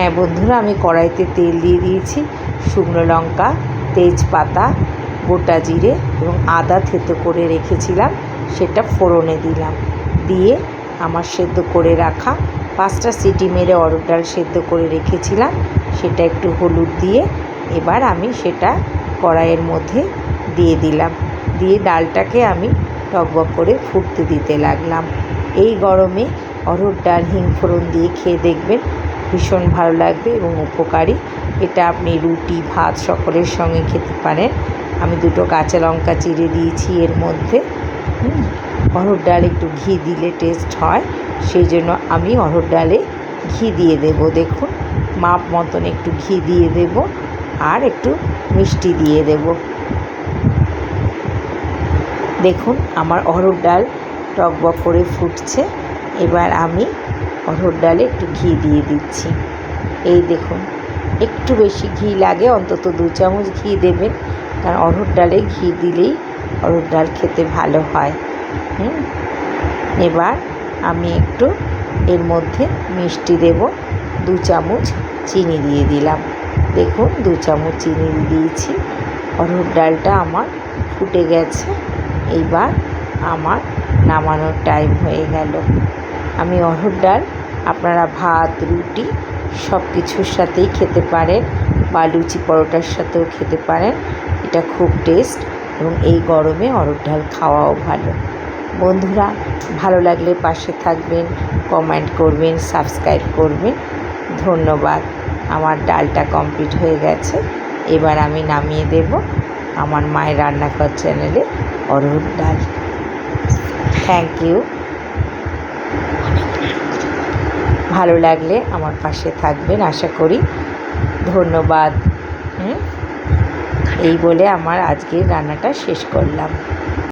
হ্যাঁ বন্ধুরা, আমি কড়াইতে তেল দিয়ে দিয়েছি, শুকনো লঙ্কা, তেজপাতা, গোটা জিরে এবং আদা থেতো করে রেখেছিলাম, সেটা ফোড়নে দিলাম। দিয়ে আমার সেদ্ধ করে রাখা পাঁচটা সিটি মেরে অরড় ডাল সেদ্ধ করে রেখেছিলাম, সেটা একটু হলুদ দিয়ে এবার আমি সেটা কড়াইয়ের মধ্যে দিয়ে দিলাম। দিয়ে ডালটাকে আমি টকবক করে ফুটতে দিতে লাগলাম। এই গরমে অরহর ডাল হিং ফোড়ন দিয়ে খেয়ে দেখবেন ভীষণ ভালো লাগবে এবং উপকারী। এটা আপনি রুটি, ভাত সকলের সঙ্গে খেতে পারেন। আমি দুটো কাঁচা লঙ্কা চিড়ে দিয়েছি এর মধ্যে। অরহর ডাল একটু ঘি দিলে টেস্ট হয়। সেই জন্য আমি অরহর ডালে ঘি দিয়ে দেব, দেখুন। মাপ মতন একটু ঘি দিয়ে দেব আর একটু মিষ্টি দিয়ে দেব। দেখুন, আমার অরহর ডাল টকবক করে ফুটছে। এবার আমি অরহর ডালে একটু ঘি দিয়ে দিচ্ছি। এই দেখুন, একটু বেশি ঘি লাগে, অন্তত দু চামচ ঘি দেবেন, কারণ অরহর ডালে ঘি দিলেই অরহর ডাল খেতে ভালো হয়। হুম? এবার আমি একটু এর মধ্যে মিষ্টি দেব, দু চামচ চিনি দিয়ে দিলাম। দেখুন, দু চামচ চিনি দিয়েছি। অরহর ডালটা আমার ফুটে গেছে, এইবার আমার নামানোর টাইম হয়ে গেল। আমি অরহর ডাল আপনারা ভাত, রুটি সব কিছুর সাথেই খেতে পারেন বা লুচি পরোটার সাথেও খেতে পারেন। এটা খুব টেস্ট এবং এই গরমে অরহর ডাল খাওয়াও ভালো। বন্ধুরা, ভালো লাগলে পাশে থাকবেন, কমেন্ট করবেন, সাবস্ক্রাইব করবেন। ধন্যবাদ। আমার ডালটা কমপ্লিট হয়ে গেছে। এবার আমি নামিয়ে দেব আমার মায়ের রান্নাঘর চ্যানেলে অরহর ডাল থ্যাংক ইউ। ভালো লাগলে আমার পাশে থাকবেন, আশা করি। ধন্যবাদ। এই বলে আমার আজকের রান্নাটা শেষ করলাম।